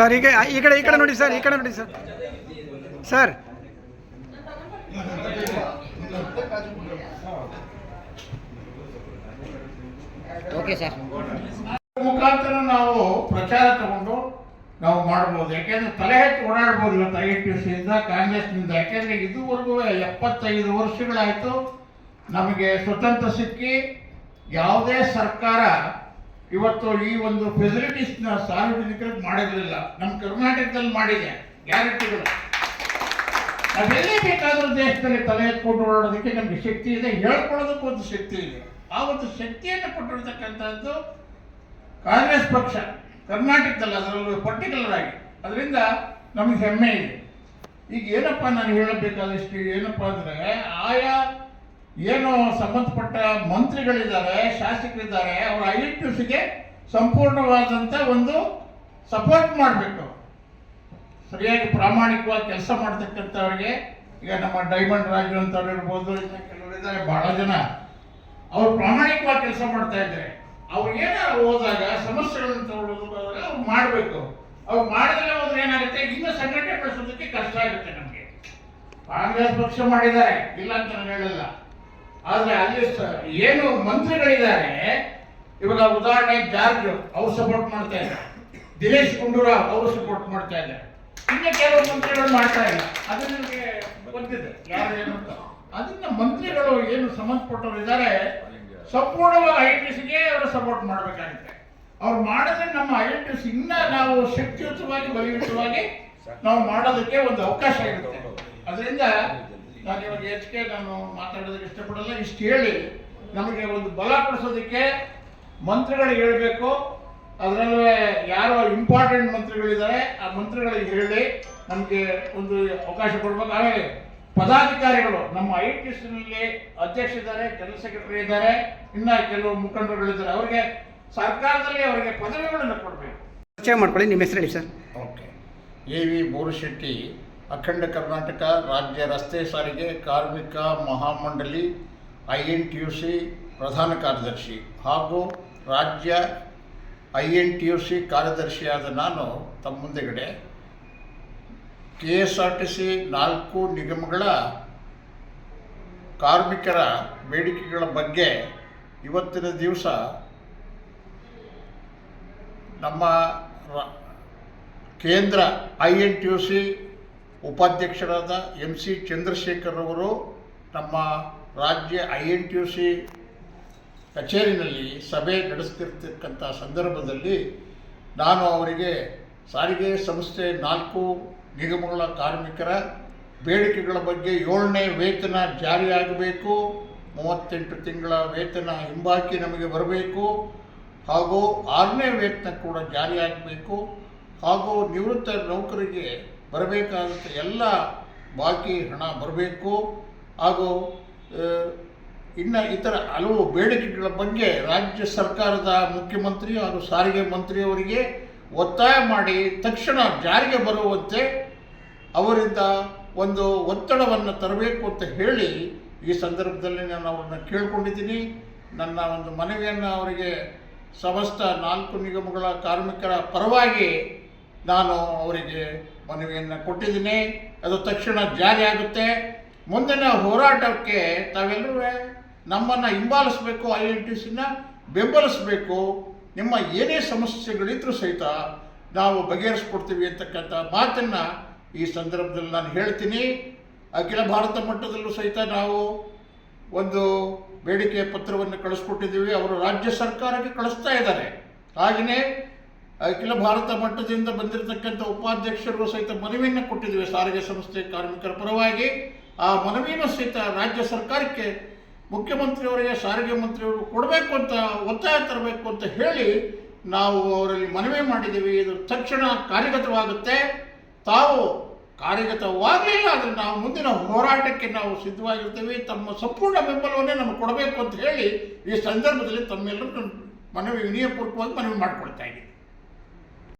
Sir ಈಗ ಈ ಕಡೆ ಈ ಕಡೆ ನೋಡಿ ಸರ್ ಈ ಕಡೆ ನೋಡಿ ಸರ್. ಸರ್. Okay sir. ಮುಖಾಂತರ ನಾವು ಪ್ರಚಾರ ತಗೊಂಡು ನಾವು ಮಾಡ್ಬೋದು. ಯಾಕೆಂದ್ರೆ ತಲೆ ಎತ್ತಿ ಓಡಾಡ್ಬೋದು ಇವತ್ತು ಐ ಟಿ ಸಿಯಿಂದ ಕಾಂಗ್ರೆಸ್ನಿಂದ. ಯಾಕೆಂದ್ರೆ ಇದುವರೆಗೂ ಎಪ್ಪತ್ತೈದು ವರ್ಷಗಳಾಯಿತು ನಮಗೆ ಸ್ವತಂತ್ರ ಸಿಕ್ಕಿ ಯಾವುದೇ ಸರ್ಕಾರ ಇವತ್ತು ಈ ಒಂದು ಫೆಸಿಲಿಟೀಸ್ನ ಸಾರ್ವಜನಿಕರಿಗೆ ಮಾಡಿರಲಿಲ್ಲ. ನಮ್ಮ ಕರ್ನಾಟಕದಲ್ಲಿ ಮಾಡಿದೆ. ಗ್ಯಾರಂಟಿಗಳು ನಾವೆಲ್ಲೇ ಬೇಕಾದ್ರೂ ದೇಶದಲ್ಲಿ ತಲೆ ಎತ್ಕೊಂಡು ಓಡೋದಕ್ಕೆ ನಮಗೆ ಶಕ್ತಿ ಇದೆ. ಹೇಳ್ಕೊಳ್ಳೋದಕ್ಕೂ ಒಂದು ಶಕ್ತಿ ಇದೆ. ಆ ಒಂದು ಶಕ್ತಿಯನ್ನು ಕೊಟ್ಟಿರ್ತಕ್ಕಂಥದ್ದು ಕಾಂಗ್ರೆಸ್ ಪಕ್ಷ. ಕರ್ನಾಟಕದಲ್ಲಿ ಅದರಲ್ಲೂ ಪರ್ಟಿಕ್ಯುಲರ್ ಆಗಿ. ಅದರಿಂದ ನಮಗೆ ಹೆಮ್ಮೆ ಇದೆ. ಈಗ ಏನಪ್ಪ ನಾನು ಹೇಳಬೇಕಾದಷ್ಟು ಏನಪ್ಪ ಅಂದರೆ ಆಯಾ ಏನು ಸಂಬಂಧಪಟ್ಟ ಮಂತ್ರಿಗಳಿದ್ದಾರೆ, ಶಾಸಕರಿದ್ದಾರೆ, ಅವರ ಐ ಗೆ ಸಂಪೂರ್ಣವಾದಂಥ ಒಂದು ಸಪೋರ್ಟ್ ಮಾಡಬೇಕು. ಸರಿಯಾಗಿ ಪ್ರಾಮಾಣಿಕವಾಗಿ ಕೆಲಸ ಮಾಡ್ತಕ್ಕಂಥವ್ರಿಗೆ, ಈಗ ನಮ್ಮ ಡೈಮಂಡ್ ರಾಜು ಅಂತವ್ರು ಇರ್ಬೋದು, ಇನ್ನು ಕೆಲವರು ಇದ್ದಾರೆ, ಬಹಳ ಜನ ಅವ್ರು ಪ್ರಾಮಾಣಿಕವಾಗಿ ಕೆಲಸ ಮಾಡ್ತಾ ಇದ್ದಾರೆ. ಅವ್ರು ಏನಾರು ಹೋದಾಗ, ಸಮಸ್ಯೆಗಳನ್ನು ತಗೊಳ್ಳೋದು ಅವ್ರು ಮಾಡಬೇಕು. ಅವ್ರು ಮಾಡಿದ್ರೆ ಹೋದ್ರೆ ಏನಾಗುತ್ತೆ? ಇನ್ನೂ ಸಂಘಟನೆ ಬೆಳೆಸೋದಕ್ಕೆ ಕಷ್ಟ ಆಗುತ್ತೆ ನಮಗೆ. ಕಾಂಗ್ರೆಸ್ ಪಕ್ಷ ಮಾಡಿದ್ದಾರೆ, ಇಲ್ಲ ಅಂತ ನಾನು ಹೇಳಿಲ್ಲ. ಆದ್ರೆ ಅಲ್ಲಿ ಏನು ಮಂತ್ರಿಗಳಿದ್ದಾರೆ? ಇವಾಗ ಉದಾಹರಣೆ ಜಾರ್ಜ್ ಅವ್ರು ಸಪೋರ್ಟ್ ಮಾಡ್ತಾ ಇದ್ದಾರೆ. ದಿನೇಶ್ ಗುಂಡೂರಾವ್ ಅವರು ಸಪೋರ್ಟ್ ಮಾಡ್ತಾ ಇದ್ದಾರೆ. ಇನ್ನು ಕೆಲವು ಮಂತ್ರಿಗಳು ಮಾಡ್ತಾ ಇಲ್ಲ. ಅದು ನಿಮಗೆ ಗೊತ್ತಿದೆ. ಯಾರು ಏನು ಅಂತ. ಅದನ್ನ ಮಂತ್ರಿಗಳು ಏನು ಸಂಬಂಧಪಟ್ಟವರು ಇದ್ದಾರೆ ಸಂಪೂರ್ಣವಾಗಿ ಐ ಟಿ ಸಿಗೆ ಅವರು ಸಪೋರ್ಟ್ ಮಾಡಬೇಕಾಗುತ್ತೆ. ಅವ್ರು ಮಾಡಿದ್ರೆ ನಮ್ಮ ಐ ಟಿ ಸಿ ಇನ್ನ ನಾವು ಶಕ್ತಿಯುತವಾಗಿ ಬಲಿಯುತವಾಗಿ ನಾವು ಮಾಡೋದಕ್ಕೆ ಒಂದು ಅವಕಾಶ ಇರುತ್ತೆ. ಅದರಿಂದ ನಾನು ಇವಾಗ ಹೆಚ್ಚಿಗೆ ನಾನು ಮಾತಾಡೋದಕ್ಕೆ ಇಷ್ಟಪಡಲ್ಲ ಇಷ್ಟು ಹೇಳಿ. ನಮಗೆ ಒಂದು ಬಲ ಕೊಡಿಸೋದಕ್ಕೆ ಮಂತ್ರಿಗಳಿಗೆ ಹೇಳಬೇಕು. ಅದರಲ್ಲೇ ಯಾರು ಇಂಪಾರ್ಟೆಂಟ್ ಮಂತ್ರಿಗಳಿದ್ದಾರೆ ಆ ಮಂತ್ರಿಗಳಿಗೆ ಹೇಳಿ ನಮಗೆ ಒಂದು ಅವಕಾಶ ಕೊಡ್ಬೇಕು. ಆಮೇಲೆ ಪದಾಧಿಕಾರಿಗಳು ನಮ್ಮ ಐ ಟಿ ಸಿನಲ್ಲಿ ಅಧ್ಯಕ್ಷ ಇದ್ದಾರೆ ಜನರಲ್ ಸೆಕ್ರೆಟರಿ ಇದ್ದಾರೆ ಇನ್ನ ಕೆಲವು ಮುಖಂಡರುಗಳಿದ್ದಾರೆ. ಅವರಿಗೆ ಸರ್ಕಾರದಲ್ಲಿ ಅವರಿಗೆ ಪದವಿಗಳನ್ನು ಕೊಡಬೇಕು. ಪರಿಚಯ ಮಾಡ್ಕೊಳ್ಳಿ ನಿಮ್ಮ ಹೆಸರು ಹೇಳಿ sir. Okay. A V Borashetti ಅಖಂಡ ಕರ್ನಾಟಕ ರಾಜ್ಯ ರಸ್ತೆ ಸಾರಿಗೆ ಕಾರ್ಮಿಕ ಮಹಾಮಂಡಳಿ, I N T U C ಪ್ರಧಾನ ಕಾರ್ಯದರ್ಶಿ ಹಾಗೂ ರಾಜ್ಯ I N T U C ಕಾರ್ಯದರ್ಶಿಯಾದ ನಾನು ತಮ್ಮ ಮುಂದೆಗಡೆ K S R T C ನಾಲ್ಕು ನಿಗಮಗಳ ಕಾರ್ಮಿಕರ ಬೇಡಿಕೆಗಳ ಬಗ್ಗೆ ಇವತ್ತಿನ ದಿವಸ ನಮ್ಮ ಕೇಂದ್ರ I N T U C ಉಪಾಧ್ಯಕ್ಷರಾದ ಎಂ ಸಿ ಚಂದ್ರಶೇಖರ್ ಅವರು ನಮ್ಮ ರಾಜ್ಯ I N T U C ಕಚೇರಿನಲ್ಲಿ ಸಭೆ ನಡೆಸ್ತಿರ್ತಕ್ಕಂಥ ಸಂದರ್ಭದಲ್ಲಿ ನಾನು ಅವರಿಗೆ ಸಾರಿಗೆ ಸಂಸ್ಥೆ ನಾಲ್ಕು ನಿಗಮಗಳ ಕಾರ್ಮಿಕರ ಬೇಡಿಕೆಗಳ ಬಗ್ಗೆ ಏಳನೇ ವೇತನ ಜಾರಿಯಾಗಬೇಕು, ಮೂವತ್ತೆಂಟು ತಿಂಗಳ ವೇತನ ಹಿಂಬಾಕಿ ನಮಗೆ ಬರಬೇಕು ಹಾಗೂ ಆರನೇ ವೇತನ ಕೂಡ ಜಾರಿಯಾಗಬೇಕು ಹಾಗೂ ನಿವೃತ್ತ ನೌಕರಿಗೆ ಬರಬೇಕಾದಂಥ ಎಲ್ಲ ಬಾಕಿ ಹಣ ಬರಬೇಕು. ಹಾಗೂ ಇನ್ನು ಇತರ ಹಲವು ಬೇಡಿಕೆಗಳ ಬಗ್ಗೆ ರಾಜ್ಯ ಸರ್ಕಾರದ ಮುಖ್ಯಮಂತ್ರಿ ಹಾಗೂ ಸಾರಿಗೆ ಮಂತ್ರಿಯವರಿಗೆ ಒತ್ತಾಯ ಮಾಡಿ ತಕ್ಷಣ ಜಾರಿಗೆ ಬರುವಂತೆ ಅವರಿಂದ ಒಂದು ಒತ್ತಡವನ್ನು ತರಬೇಕು ಅಂತ ಹೇಳಿ ಈ ಸಂದರ್ಭದಲ್ಲಿ ನಾನು ಅವರನ್ನು ಕೇಳ್ಕೊಂಡಿದ್ದೀನಿ. ನನ್ನ ಒಂದು ಮನವಿಯನ್ನು ಅವರಿಗೆ ಸಮಸ್ತ ನಾಲ್ಕು ನಿಗಮಗಳ ಕಾರ್ಮಿಕರ ಪರವಾಗಿ ನಾನು ಅವರಿಗೆ ಮನವಿಯನ್ನು ಕೊಟ್ಟಿದ್ದೀನಿ. ಅದು ತಕ್ಷಣ ಜಾರಿ ಆಗುತ್ತೆ. ಮುಂದಿನ ಹೋರಾಟಕ್ಕೆ ತಾವೆಲ್ಲರೂ ನಮ್ಮನ್ನು ಹಿಂಬಾಲಿಸಬೇಕು, ಐ ಎನ್ ಟಿ ಸಿನ ಬೆಂಬಲಿಸಬೇಕು. ನಿಮ್ಮ ಏನೇ ಸಮಸ್ಯೆಗಳಿದ್ರೂ ಸಹಿತ ನಾವು ಬಗೆಹರಿಸ್ಕೊಡ್ತೀವಿ ಅಂತಕ್ಕಂಥ ಮಾತನ್ನು ಈ ಸಂದರ್ಭದಲ್ಲಿ ನಾನು ಹೇಳ್ತೀನಿ. ಅಖಿಲ ಭಾರತ ಮಟ್ಟದಲ್ಲೂ ಸಹಿತ ನಾವು ಒಂದು ಬೇಡಿಕೆ ಪತ್ರವನ್ನು ಕಳಿಸ್ಕೊಟ್ಟಿದ್ದೀವಿ. ಅವರು ರಾಜ್ಯ ಸರ್ಕಾರಕ್ಕೆ ಕಳಿಸ್ತಾ ಇದ್ದಾರೆ. ಹಾಗೆಯೇ ಅಖಿಲ ಭಾರತ ಮಟ್ಟದಿಂದ ಬಂದಿರತಕ್ಕಂಥ ಉಪಾಧ್ಯಕ್ಷರು ಸಹಿತ ಮನವಿಯನ್ನು ಕೊಟ್ಟಿದ್ದೇವೆ ಸಾರಿಗೆ ಸಂಸ್ಥೆ ಕಾರ್ಮಿಕರ ಪರವಾಗಿ. ಆ ಮನವಿಯನ್ನು ಸಹಿತ ರಾಜ್ಯ ಸರ್ಕಾರಕ್ಕೆ ಮುಖ್ಯಮಂತ್ರಿಯವರಿಗೆ, ಸಾರಿಗೆ ಮಂತ್ರಿಯವರು ಕೊಡಬೇಕು ಅಂತ ಒತ್ತಾಯ ತರಬೇಕು ಅಂತ ಹೇಳಿ ನಾವು ಅವರಲ್ಲಿ ಮನವಿ ಮಾಡಿದ್ದೀವಿ. ಇದು ತಕ್ಷಣ ಕಾರ್ಯಗತವಾಗುತ್ತೆ. ತಾವು ಕಾರ್ಯಗತವಾಗಲಿಲ್ಲ ಆದರೆ ನಾವು ಮುಂದಿನ ಹೋರಾಟಕ್ಕೆ ನಾವು ಸಿದ್ಧವಾಗಿರ್ತೇವೆ. ತಮ್ಮ ಸಂಪೂರ್ಣ ಬೆಂಬಲವನ್ನೇ ನಮಗೆ ಕೊಡಬೇಕು ಅಂತ ಹೇಳಿ ಈ ಸಂದರ್ಭದಲ್ಲಿ ತಮ್ಮೆಲ್ಲರೂ ಮನವಿ ವಿನಯಪೂರ್ವಕವಾಗಿ ಮನವಿ ಮಾಡಿಕೊಳ್ತಾ ಇದ್ದೀನಿ.